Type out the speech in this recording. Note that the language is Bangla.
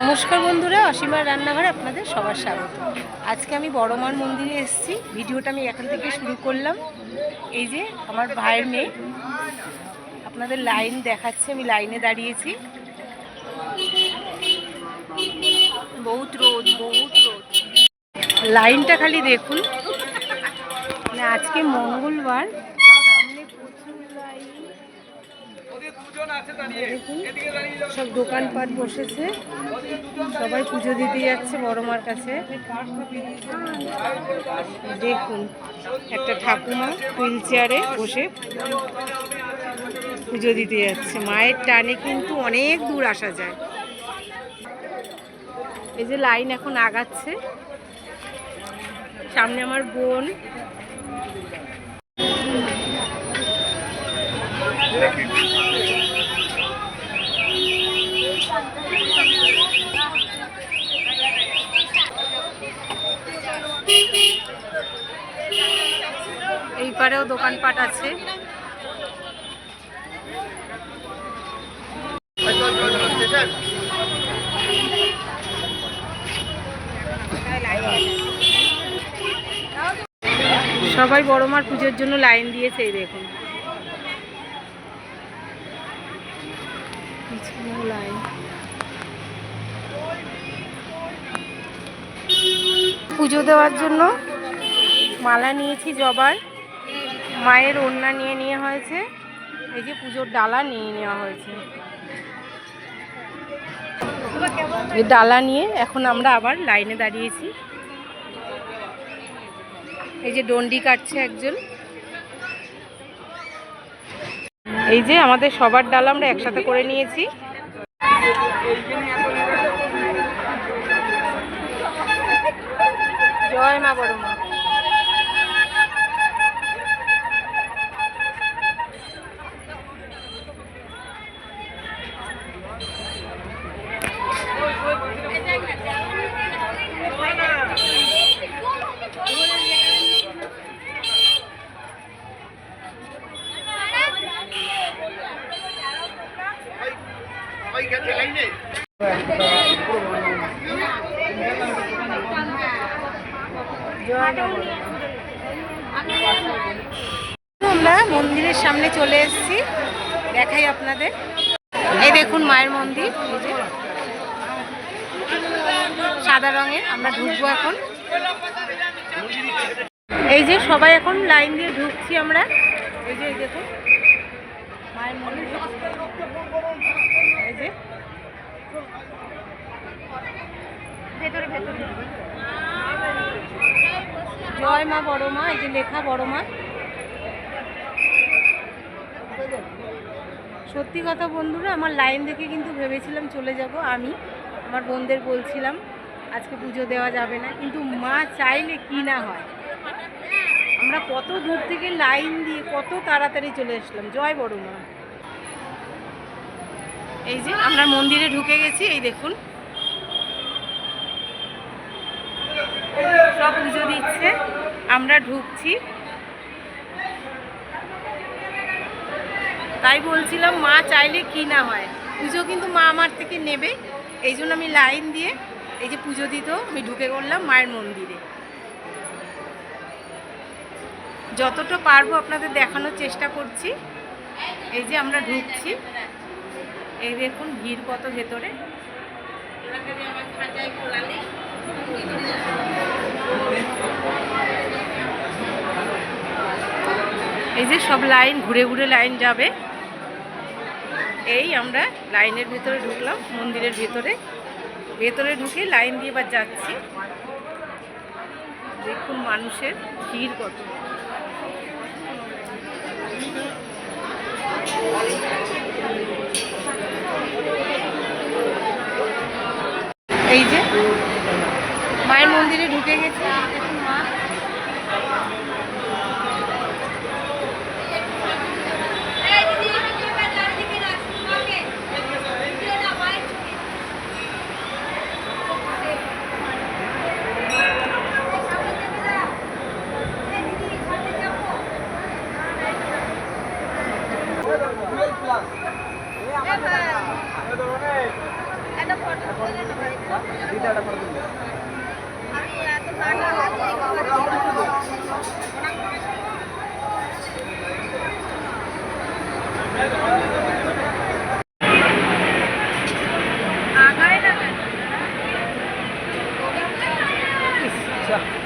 নমস্কার বন্ধুরা, অসীমার রান্নাঘরে আপনাদের সবার স্বাগত। আজকে আমি বড়মার মন্দিরে এসেছি। ভিডিওটা আমি এখান থেকে শুরু করলাম। এই যে আমার ভাইয়ের মেয়ে। আপনাদের লাইন দেখাচ্ছে, আমি লাইনে দাঁড়িয়েছি। বহুত রোদ বহুত রোদ। লাইনটা খালি দেখুন। মানে আজকে মঙ্গলবার সামনে প্রচুর লাইন দেখুন সব দোকানপাট বসেছে। সবাই পুজো দিতে যাচ্ছে বড় মার কাছে। দেখুন একটা ঠাকুমা হুইল চেয়ারে বসে পুজো দিতে যাচ্ছে। মায়ের টানে কিন্তু অনেক দূর আসা যায়। এই যে লাইন এখন আগাচ্ছে। সামনে আমার বোন। এই পারেও দোকানপাট আছে। সবাই বড় মার পুজোর জন্য লাইন দিয়েছে, এই দেখুন। লাইন। পুজো দেওয়ার জন্য মালা নিয়েছি জবার। মায়ের ওড়না নিয়ে নিয়ে হয়েছে। এই যে পুজোর ডালা নিয়ে নেওয়া হয়েছে। এই ডালা নিয়ে এখন আমরা আবার লাইনে দাঁড়িয়েছি। এই যে ডন্ডি কাটছে একজন। এই যে আমাদের সবার ডাল আমরা একসাথে করে নিয়েছি। জয় মা বড় মা আমরা মন্দিরের সামনে চলে এসেছি। দেখাই আপনাদের। এই দেখুন মায়ের মন্দির। সাদা রঙের। আমরা ঢুকবো এখন। এই যে সবাই এখন লাইন দিয়ে ঢুকছি আমরা। এই যে, এই দেখুন। মায়ের মন্দির। যে ভেতরে ভেতরে। জয় মা, বড় মা, এই যে লেখা বড় মা। সত্যি কথা বন্ধুরা, আমার লাইন দেখে কিন্তু ভেবেছিলাম চলে যাব আমি। আমার বোনদের বলছিলাম, আজকে পুজো দেওয়া যাবে না, কিন্তু মা চাইলে কি না হয়। আমরা কত দূর থেকে লাইন দিয়ে কত তাড়াতাড়ি চলে আসলাম জয় বড় মা। এই যে আমরা মন্দিরে ঢুকে গেছি, এই দেখুন। সব পুজো দিচ্ছে, আমরা ঢুকছি। তাই বলছিলাম, মা চাইলে কি না হয়। পুজো কিন্তু মা আমার থেকে নেবে, এই জন্য আমি লাইন দিয়ে এই যে পুজো দিতেও আমি ঢুকে করলাম মায়ের মন্দিরে। যতটা পারব আপনাদের দেখানোর চেষ্টা করছি। এই যে আমরা ঢুকছি। এই দেখুন ভিড় কত ভেতরে। এই যে সব লাইন, ঘুরে ঘুরে লাইন যাবে। এই আমরা লাইনের ভেতরে ঢুকলাম, মন্দিরের ভেতরে। ভেতরে ঢুকে লাইন দিয়ে এবার যাচ্ছি। দেখুন মানুষের ভিড় কত। এই যে মায়ের মন্দিরে ঢুকে গেছে। দেখুন Yeah.